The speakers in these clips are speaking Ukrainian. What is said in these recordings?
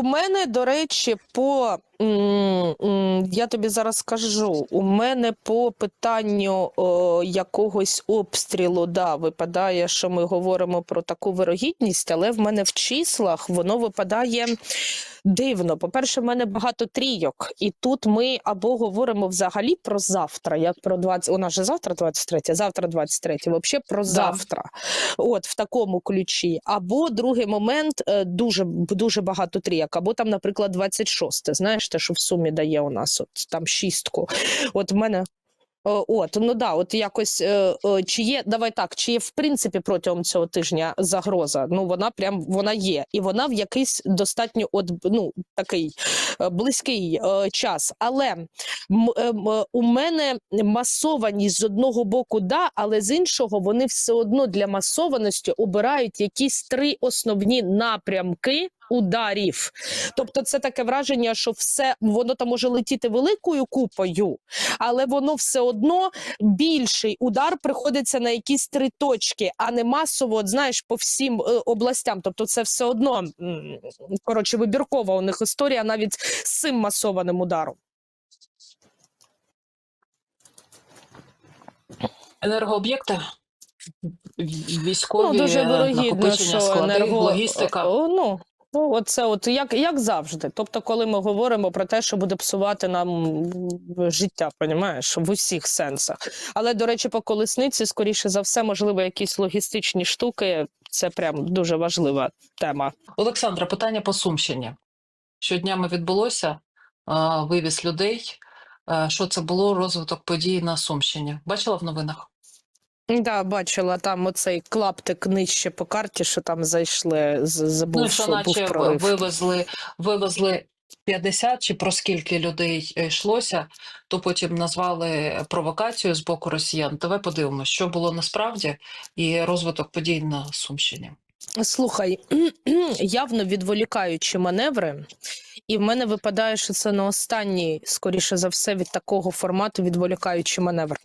у мене, до речі, по я тобі зараз скажу. У мене по питанню о, якогось обстрілу, да, випадає, що ми говоримо про таку вирогідність, але в мене в числах воно випадає дивно. По-перше, в мене багато трійок, і тут ми або говоримо взагалі про завтра, як про 20... У нас же завтра 23, завтра 23, взагалі про завтра. От в такому ключі. Або другий момент е, дуже дуже багато трійок, або там, наприклад, 26. Знаєш, те, що в сумі дає у нас, от там шістку. От в мене. От, ну да, от якось е, е, чи є, давай так, чи є в принципі протягом цього тижня загроза? Ну вона прям вона є, і вона в якийсь достатньо от ну такий е, близький е, час. Але е, у мене масованість з одного боку, да, але з іншого вони все одно для масованості обирають якісь три основні напрямки. Ударів, тобто це таке враження, що все воно там може летіти великою купою, але воно все одно більший удар приходиться на якісь три точки, а не масово, от, знаєш, по всім е, областям. Тобто, це все одно коротше вибіркова у них історія навіть з цим масованим ударом. Енергооб'єкти, військові, ну дуже вирогідно, що енерго... логістика. О, ну, ну, оце от як, як завжди. Тобто, коли ми говоримо про те, що буде псувати нам життя, понімаєш, в усіх сенсах. Але, до речі, по колесниці, скоріше за все, можливо, якісь логістичні штуки. Це прям дуже важлива тема. Олександра, питання по Сумщині. Щоднями відбулося вивіз людей. Що це було розвиток подій на Сумщині? Бачила в новинах? Да, бачила там оцей клаптик нижче по карті, що там зайшли, з- забув, Ну, що був наче прорив. вивезли, вивезли 50 чи про скільки людей йшлося, то потім назвали провокацію з боку росіян. Давай подивимося, що було насправді і розвиток подій на Сумщині. Слухай, явно відволікаючі маневри, і в мене випадає, що це не останній, скоріше за все, від такого формату відволікаючий маневр.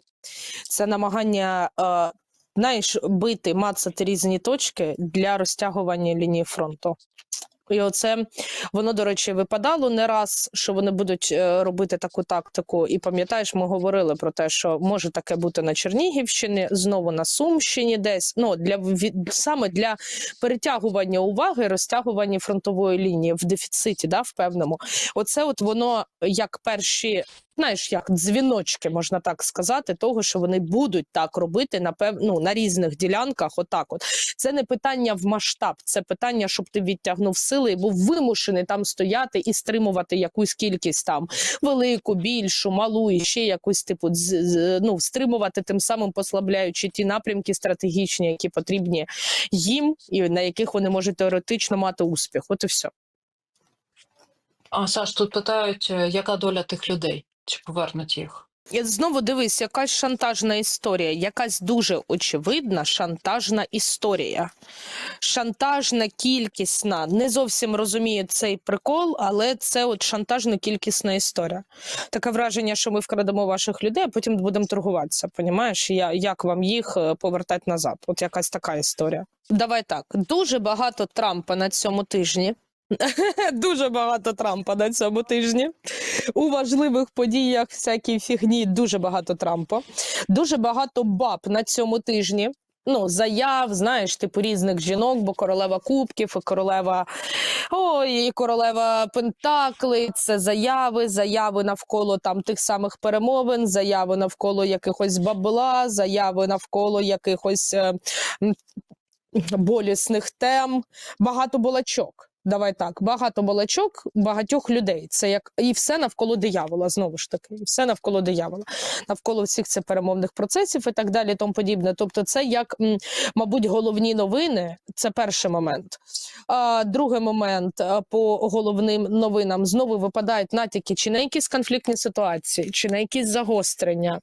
Це намагання, е, знаєш, бити, мацати різні точки для розтягування лінії фронту. І оце воно, до речі, випадало не раз, що вони будуть е, робити таку тактику. І пам'ятаєш, ми говорили про те, що може таке бути на Чернігівщині, знову на Сумщині, десь ну для саме для перетягування уваги, розтягування фронтової лінії в дефіциті, да, в певному. Оце от воно як перші. Знаєш, як дзвіночки, можна так сказати, того, що вони будуть так робити на пев... ну, на різних ділянках. Отак, от це не питання в масштаб, це питання, щоб ти відтягнув сили і був вимушений там стояти і стримувати якусь кількість там велику, більшу, малу і ще якусь типу ну, стримувати, тим самим послабляючи ті напрямки стратегічні, які потрібні їм, і на яких вони можуть теоретично мати успіх. От і все. А Саш, тут питають, е, яка доля тих людей? Чи повернуть їх? Знову дивись, якась шантажна історія, якась дуже очевидна шантажна історія. Шантажна кількісна. Не зовсім розумію цей прикол, але це от шантажно кількісна історія. Таке враження, що ми вкрадемо ваших людей, а потім будемо торгуватися. Понімаєш, Я, як вам їх е, повертати назад? От якась така історія. Давай так. Дуже багато Трампа на цьому тижні. Дуже багато Трампа на цьому тижні. У важливих подіях всякій фігні дуже багато Трампа. Дуже багато баб на цьому тижні. Ну, заяв, знаєш, типу різних жінок, бо королева кубків, і королева ой, і королева Пентакли. Це заяви, заяви навколо там тих самих перемовин, заяви навколо якихось бабла, заяви навколо якихось е, болісних тем, багато балачок. Давай так, багато балачок, багатьох людей. Це як і все навколо диявола, знову ж таки, все навколо диявола, навколо всіх цих перемовних процесів і так далі, тому подібне. Тобто, це як, мабуть, головні новини. Це перший момент. А другий момент по головним новинам знову випадають натяки чи на якісь конфліктні ситуації, чи на якісь загострення,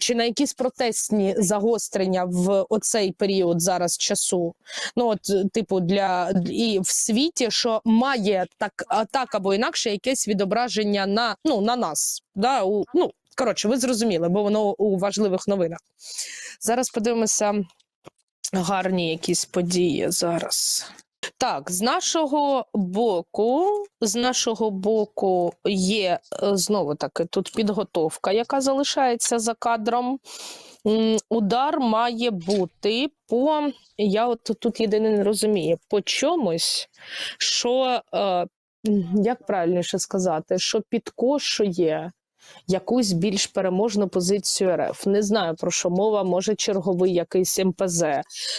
чи на якісь протестні загострення в оцей період зараз часу. Ну от, е, типу, для і в світі, що має так, так або інакше якесь відображення на, ну, на нас. Да? У, ну, коротше, ви зрозуміли, бо воно у важливих новинах. Зараз подивимося гарні якісь події зараз. Так, з нашого боку, з нашого боку є е, знову таки тут підготовка, яка залишається за кадром. Удар має бути по. Я от тут єдине не розумію, по чомусь, що е, як правильніше сказати, що підкошує якусь більш переможну позицію РФ. Не знаю про що мова, може черговий якийсь МПЗ,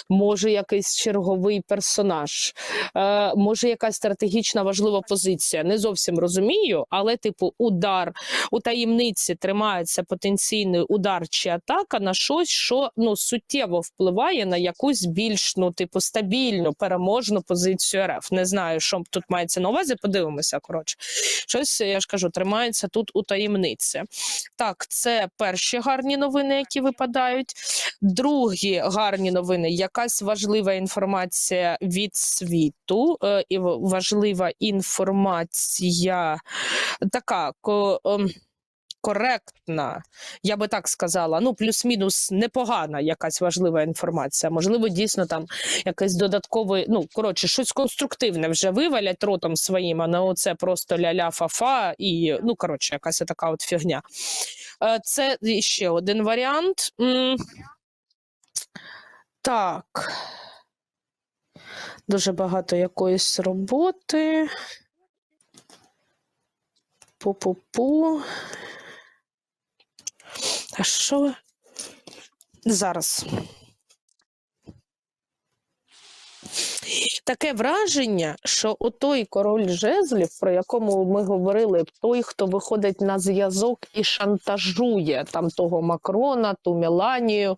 може якийсь черговий персонаж, е, може якась стратегічна важлива позиція. Не зовсім розумію, але, типу, удар у таємниці тримається потенційний удар чи атака на щось, що ну суттєво впливає на якусь більш ну, типу, стабільну переможну позицію РФ. Не знаю, що тут мається на увазі. Подивимося. Коротше, щось я ж кажу, тримається тут у таємниці. Так, це перші гарні новини, які випадають. Другі гарні новини якась важлива інформація від світу, е, і важлива інформація така. Ко- Коректна, я би так сказала, ну плюс-мінус непогана якась важлива інформація. Можливо, дійсно там якийсь додатковий, ну коротше, щось конструктивне вже вивалять ротом своїм, а не оце просто ля-ля фа-фа і ну коротше, якась така от фігня. Е, Це ще один варіант. Так. Дуже багато якоїсь роботи. Пу-пу-пу. А що? Зараз. Таке враження, що отой король жезлів, про якому ми говорили, той, хто виходить на зв'язок і шантажує там того Макрона, ту Меланію,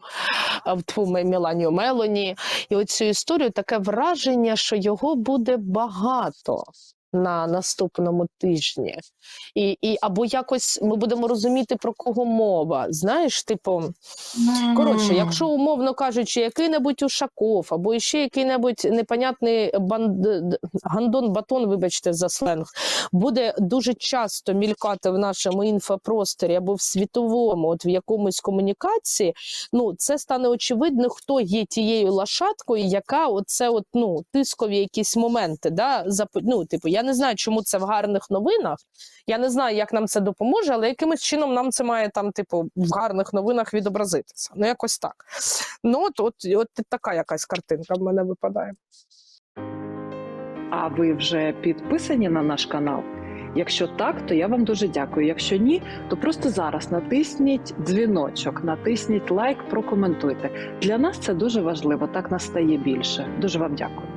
ту Меланію Мелоні, і оцю історію, таке враження, що його буде багато на наступному тижні. І, і або якось ми будемо розуміти, про кого мова. Знаєш, типу. Коротше, якщо умовно кажучи, який-небудь Ушаков або ще який-небудь непонятний банд... гандон батон, вибачте за сленг, буде дуже часто мількати в нашому інфопросторі або в світовому, от в якомусь комунікації, ну це стане очевидно, хто є тією лошадкою, яка оце от ну тискові якісь моменти. Да, зап... ну, типу, я не знаю, чому це в гарних новинах. Я не знаю, як нам це допоможе, але якимось чином нам це має там, типу, в гарних новинах відобразитися. Ну, якось так. Ну, от, от, от така якась картинка в мене випадає. А ви вже підписані на наш канал? Якщо так, то я вам дуже дякую. Якщо ні, то просто зараз натисніть дзвіночок, натисніть лайк, прокоментуйте. Для нас це дуже важливо. Так нас стає більше. Дуже вам дякую.